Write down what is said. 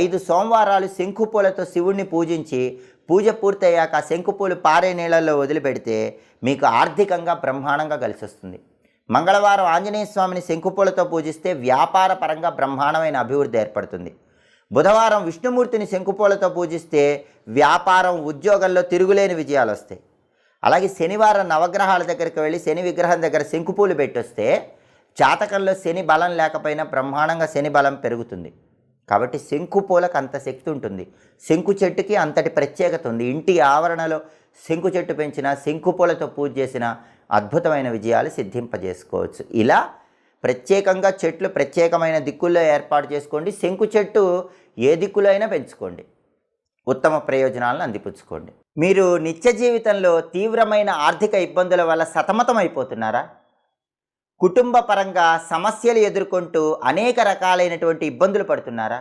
ఐదు సోమవారాలు శంకుపూలతో శివుణ్ణి పూజించి పూజ పూర్తయ్యాక శంకుపూలు పారే నీళ్ళల్లో వదిలిపెడితే మీకు ఆర్థికంగా బ్రహ్మాండంగా కలిసి వస్తుంది మంగళవారం ఆంజనేయ స్వామిని శంకుపూలతో పూజిస్తే వ్యాపార పరంగా బ్రహ్మాండమైన అభివృద్ధి ఏర్పడుతుంది. బుధవారం విష్ణుమూర్తిని శంకుపూలతో పూజిస్తే వ్యాపారం ఉద్యోగంలో తిరుగులేని విజయాలు వస్తాయి అలాగే శనివారం నవగ్రహాల దగ్గరికి వెళ్ళి శని విగ్రహం దగ్గర శంకుపూలు పెట్టొస్తే జాతకంలో శని బలం లేకపోయినా బ్రహ్మాండంగా శని బలం పెరుగుతుంది. కాబట్టి శంకు పూలకు అంత శక్తి ఉంటుంది. శంకు చెట్టుకి అంతటి ప్రత్యేకత ఉంది. ఇంటి ఆవరణలో శంకు చెట్టు పెంచిన శంకు పూలతో పూజ చేసిన అద్భుతమైన విజయాలు సిద్ధింపజేసుకోవచ్చు. ఇలా ప్రత్యేకంగా చెట్లు ప్రత్యేకమైన దిక్కుల్లో ఏర్పాటు చేసుకోండి. శంకు చెట్టు ఏ దిక్కులో అయినా పెంచుకోండి. ఉత్తమ ప్రయోజనాలను అందిపుచ్చుకోండి. మీరు నిత్య జీవితంలో తీవ్రమైన ఆర్థిక ఇబ్బందుల వల్ల సతమతం అయిపోతున్నారా కుటుంబ పరంగా సమస్యలు ఎదుర్కొంటూ అనేక రకాలైనటువంటి ఇబ్బందులు పడుతున్నారా?